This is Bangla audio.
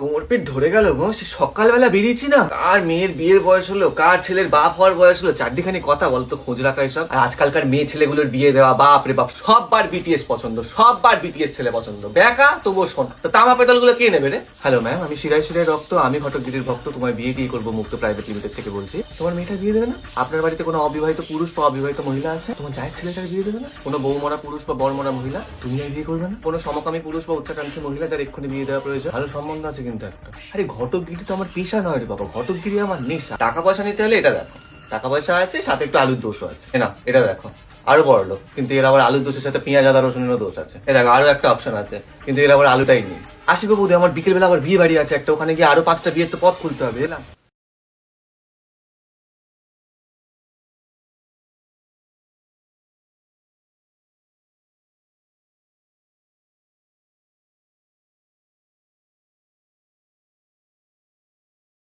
কোমর পেট ধরে গেল গো, সে সকালবেলা বেরিয়েছি না? কার মেয়ের বিয়ের বয়স হলো, কার ছেলের বাপ হওয়ার বয়স হলো? চারটিখানি কথা বলতো খোঁজ রাখা এসব। আর আজকালকার মেয়ে ছেলেগুলোর বিয়ে দেওয়া, বাপ রে বাপ, সববার বিটিএস পছন্দ, সববার বিটিএস ছেলে পছন্দ। বেকা, তবুও শোন। তো তামা পেতলগুলো কে নেবে রে? হ্যালো ম্যাম আমি শিরাই শিরাই রক্ত, আমি ঘটকগিরির ভক্ত তোমার বিয়ে দিয়ে করব মুক্ত প্রাইভেট লিমিটেড থেকে বলছি। তোমার মেয়েটা বিয়ে দেবে না? আপনার বাড়িতে কোনো অবিবাহিত পুরুষ বা অবিবাহিত মহিলা আছে? তোমার জায়ের ছেলেটার বিয়ে দেবে না? কোনো বৌমরা পুরুষ বা বরমরা মহিলা? তুমি আর বিয়ে করবে না? কোনো সমকামী পুরুষ বা উচ্চাকাঙ্ক্ষী মহিলা যার এক্ষুনি বিয়ে দেওয়া প্রয়োজন? ভালো সম্বন্ধ আছে কিন্তু একটা। আরে ঘটকগিরি তো আমার পেশা নয় রে বাবা, ঘটকগিরি আমার নেশা। টাকা পয়সা নিতে হলে এটা দেখো। টাকা পয়সা আছে, সাথে একটু আলুর দোষও আছে। না এটা দেখো। আরও বড় লোক, কিন্তু এর আবার আলুর দোষের সাথে পেঁয়াজ, আদা, রসুনেরও দোষ আছে। এ দেখো, আরও একটা অপশন আছে, কিন্তু এর আবার আলুটাই নেই। আসি গো বৌদি, আমার বিকেলবেলা আবার বিয়ে বাড়ি আছে, একটা ওখানে গিয়ে আরও পাঁচটা বিয়ের তো পথ খুলতে হবে, এলাম।